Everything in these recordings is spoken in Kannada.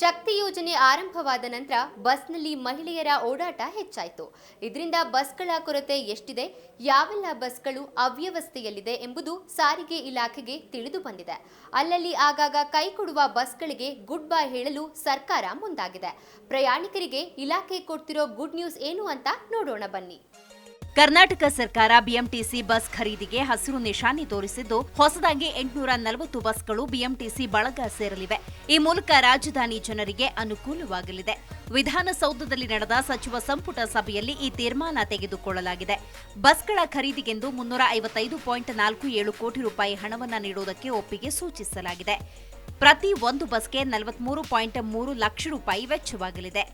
ಶಕ್ತಿ ಯೋಜನೆ ಆರಂಭವಾದ ನಂತರ ಬಸ್ನಲ್ಲಿ ಮಹಿಳೆಯರ ಓಡಾಟ ಹೆಚ್ಚಾಯಿತು. ಇದರಿಂದ ಬಸ್ಗಳ ಕೊರತೆ ಎಷ್ಟಿದೆ, ಯಾವೆಲ್ಲ ಬಸ್ಗಳು ಅವ್ಯವಸ್ಥೆಯಲ್ಲಿದೆ ಎಂಬುದು ಸಾರಿಗೆ ಇಲಾಖೆಗೆ ತಿಳಿದು ಬಂದಿದೆ. ಅಲ್ಲಲ್ಲಿ ಆಗಾಗ ಕೈ ಕೊಡುವ ಬಸ್ಗಳಿಗೆ ಗುಡ್ ಬೈ ಹೇಳಲು ಸರ್ಕಾರ ಮುಂದಾಗಿದೆ. ಪ್ರಯಾಣಿಕರಿಗೆ ಇಲಾಖೆ ಕೊಡ್ತಿರೋ ಗುಡ್ ನ್ಯೂಸ್ ಏನು ಅಂತ ನೋಡೋಣ ಬನ್ನಿ. ಕರ್ನಾಟಕ ಸರ್ಕಾರ ಬಿಎಂಟಿಸಿ ಬಸ್ ಖರೀದಿಗೆ ಹಸಿರು ನಿಶಾನೆ ತೋರಿಸಿದ್ದು, ಹೊಸದಾಗಿ ಎಂಟುನೂರ ನಲವತ್ತು ಬಸ್ಗಳು ಬಿಎಂಟಿಸಿ ಬಳಗ ಸೇರಲಿವೆ. ಈ ಮೂಲಕ ರಾಜಧಾನಿ ಜನರಿಗೆ ಅನುಕೂಲವಾಗಲಿದೆ. ವಿಧಾನಸೌಧದಲ್ಲಿ ನಡೆದ ಸಚಿವ ಸಂಪುಟ ಸಭೆಯಲ್ಲಿ ಈ ತೀರ್ಮಾನ ತೆಗೆದುಕೊಳ್ಳಲಾಗಿದೆ. ಬಸ್ಗಳ ಖರೀದಿಗೆಂದು ಮುನ್ನೂರ ಐವತ್ತೈದು ಪಾಯಿಂಟ್ ನಾಲ್ಕು ಏಳು ಕೋಟಿ ರೂಪಾಯಿ ಹಣವನ್ನು ನೀಡುವುದಕ್ಕೆ ಒಪ್ಪಿಗೆ ಸೂಚಿಸಲಾಗಿದೆ. ಪ್ರತಿ ಒಂದು ಬಸ್ಗೆ ನಲವತ್ಮೂರು ಪಾಯಿಂಟ್ ಮೂರು ಲಕ್ಷ ರೂಪಾಯಿ ವೆಚ್ಚವಾಗಲಿದೆ.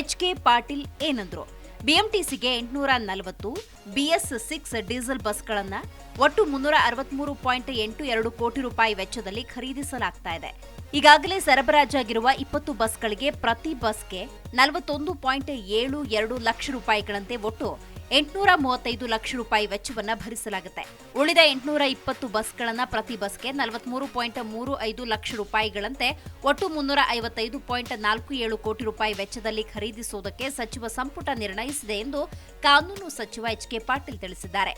ಎಚ್ ಕೆ ಪಾಟೀಲ್ ಏನಂದ್ರು. ಬಿಎಂಟಿಸಿಗೆ ಎಂಟುನೂರ ನಲವತ್ತು, ಬಿಎಸ್ ಸಿಕ್ಸ್ ಡೀಸೆಲ್ ಬಸ್ಗಳನ್ನು ಒಟ್ಟು ಮುನ್ನೂರ ಅರವತ್ಮೂರು ಪಾಯಿಂಟ್ ಎಂಟು ಎರಡು ಕೋಟಿ ರೂಪಾಯಿ ವೆಚ್ಚದಲ್ಲಿ ಖರೀದಿಸಲಾಗ್ತಾ ಇದೆ. ಈಗಾಗಲೇ ಸರಬರಾಜಾಗಿರುವ ಇಪ್ಪತ್ತು ಬಸ್ಗಳಿಗೆ ಪ್ರತಿ ಬಸ್ಗೆ ನಲವತ್ತೊಂದು ಪಾಯಿಂಟ್ ಏಳು ಎರಡು ಲಕ್ಷ ರೂಪಾಯಿಗಳಂತೆ ಒಟ್ಟು ಎಂಟುನೂರ ಮೂವತ್ತೈದು ಲಕ್ಷ ರೂಪಾಯಿ ವೆಚ್ಚವನ್ನ ಭರಿಸಲಾಗುತ್ತೆ. ಉಳಿದ ಎಂಟುನೂರ ಇಪ್ಪತ್ತು ಬಸ್ಗಳನ್ನ ಪ್ರತಿ ಬಸ್ಗೆ ನಲವತ್ಮೂರು ಪಾಯಿಂಟ್ ಮೂರು ಐದು ಲಕ್ಷ ರೂಪಾಯಿಗಳಂತೆ ಒಟ್ಟು ಮುನ್ನೂರ ಐವತ್ತೈದು ಪಾಯಿಂಟ್ ನಾಲ್ಕು ಏಳು ಕೋಟಿ ರೂಪಾಯಿ ವೆಚ್ಚದಲ್ಲಿ ಖರೀದಿಸುವುದಕ್ಕೆ ಸಚಿವ ಸಂಪುಟ ನಿರ್ಣಯಿಸಿದೆ ಎಂದು ಕಾನೂನು ಸಚಿವ ಎಚ್ ಕೆ ಪಾಟೀಲ್ ತಿಳಿಸಿದ್ದಾರೆ.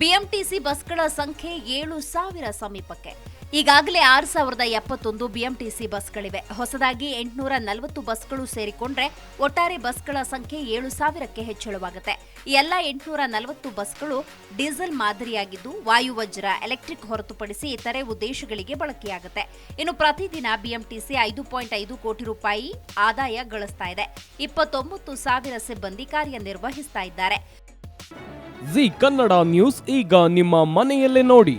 ಬಿಎಂಟಿಸಿ ಬಸ್ಗಳ ಸಂಖ್ಯೆ ಏಳು ಸಾವಿರ ಸಮೀಪಕ್ಕೆ. ಈಗಾಗಲೇ ಆರು ಸಾವಿರದ ಎಪ್ಪತ್ತೊಂದು ಬಿಎಂಟಿಸಿ ಬಸ್ಗಳಿವೆ. ಹೊಸದಾಗಿ ಎಂಟುನೂರ ನಲವತ್ತು ಬಸ್ಗಳು ಸೇರಿಕೊಂಡ್ರೆ ಒಟ್ಟಾರೆ ಬಸ್ಗಳ ಸಂಖ್ಯೆ ಏಳು ಸಾವಿರಕ್ಕೆ ಹೆಚ್ಚಳವಾಗುತ್ತೆ. ಎಲ್ಲ ಎಂಟುನೂರ ನಲವತ್ತು ಬಸ್ಗಳು ಡೀಸೆಲ್ ಮಾದರಿಯಾಗಿದ್ದು ವಾಯುವಜ್ರ ಎಲೆಕ್ಟ್ರಿಕ್ ಹೊರತುಪಡಿಸಿ ಇತರೆ ಉದ್ದೇಶಗಳಿಗೆ ಬಳಕೆಯಾಗುತ್ತೆ. ಇನ್ನು ಪ್ರತಿದಿನ ಬಿಎಂಟಿಸಿ ಐದು ಪಾಯಿಂಟ್ ಐದು ಕೋಟಿ ರೂಪಾಯಿ ಆದಾಯ ಗಳಿಸ್ತಾ ಇದೆ. ಇಪ್ಪತ್ತೊಂಬತ್ತು ಸಾವಿರ ಸಿಬ್ಬಂದಿ ಕಾರ್ಯನಿರ್ವಹಿಸ್ತಾ ಇದ್ದಾರೆ. ಜಿ ಕನ್ನಡ ನ್ಯೂಸ್, ಈಗ ನಿಮ್ಮ ಮನೆಯಲ್ಲೇ ನೋಡಿ.